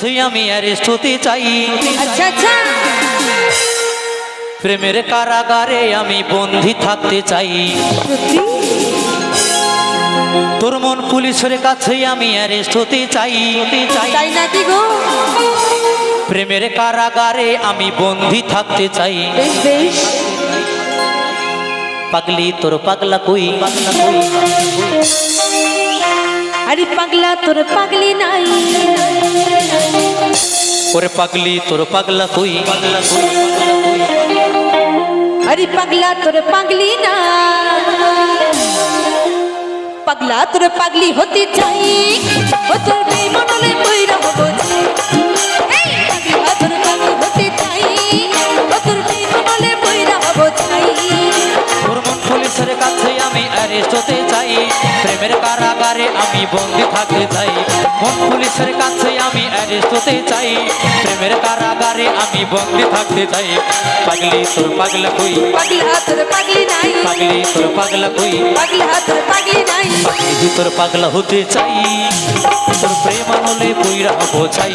তুই আমি অ্যারেস্ট হতে চাই। আচ্ছা আচ্ছা। প্রেমের কারাগারে আমি বন্দি থাকতে চাই। তোর মন পুলিশের কাছে আমি অ্যারেস্ট হতে চাই। চাই। তাই নাকি গো? প্রেমের কারাগারে আমি বন্দি থাকতে চাই। পাগলি তোর পাগলা কই পাগলা কই? আরে পাগলা তোর পাগলি নাই। ওরে পাগলি তোর পাগলা কই? আরে পাগলা তোর পাগলি না। পাগলা তোর পাগলি হতে চাই। ও তোর বেমনলে বইরা হব এই পাগলা তোর পাগলি হতে চাই। ও তোর বেমনলে বইরা হব চাই। তোর মন পুলিশের কাছে আমি অ্যারেস্ট হতে চাই। প্রেমের কারাগারে আমি বন্দি থাকতে চাই। কোন পুলিশের কাছে আমি অ্যারেস্ট হতে চাই? প্রেমের কারাগারে আমি বন্দি থাকতে চাই। পাগলি তোর পাগলা কই পাগলি হাতের পাগলি নাই। পাগলি তোর পাগলা কই পাগলি হাতের পাগলি নাই। পাগলি তোর পাগলা হতে চাই। তোর প্রেম আনলে বইরা হব চাই।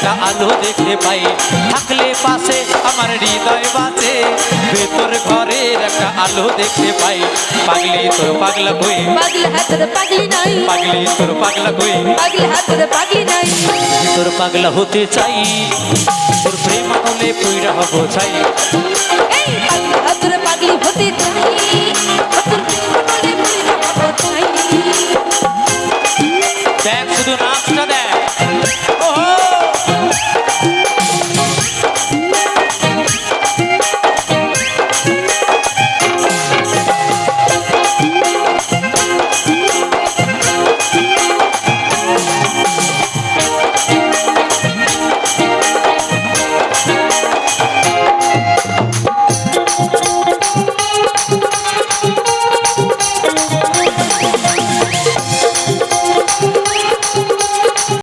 একটা আলো দেখতে পাই। থাকলে পাশে আমার হৃদয় বাঁচে ভেতর ঘরে একটা আলো দেখতে পাই। পাগলি তোর পাগলা বই। পাগল হাতের পাগলি নাই। পাগলি তোর পাগলা বই। পাগল হাতের পাগলি নাই। তোর পাগলা হতে চাই। তোর প্রেম হলে পুইরা হব চাই।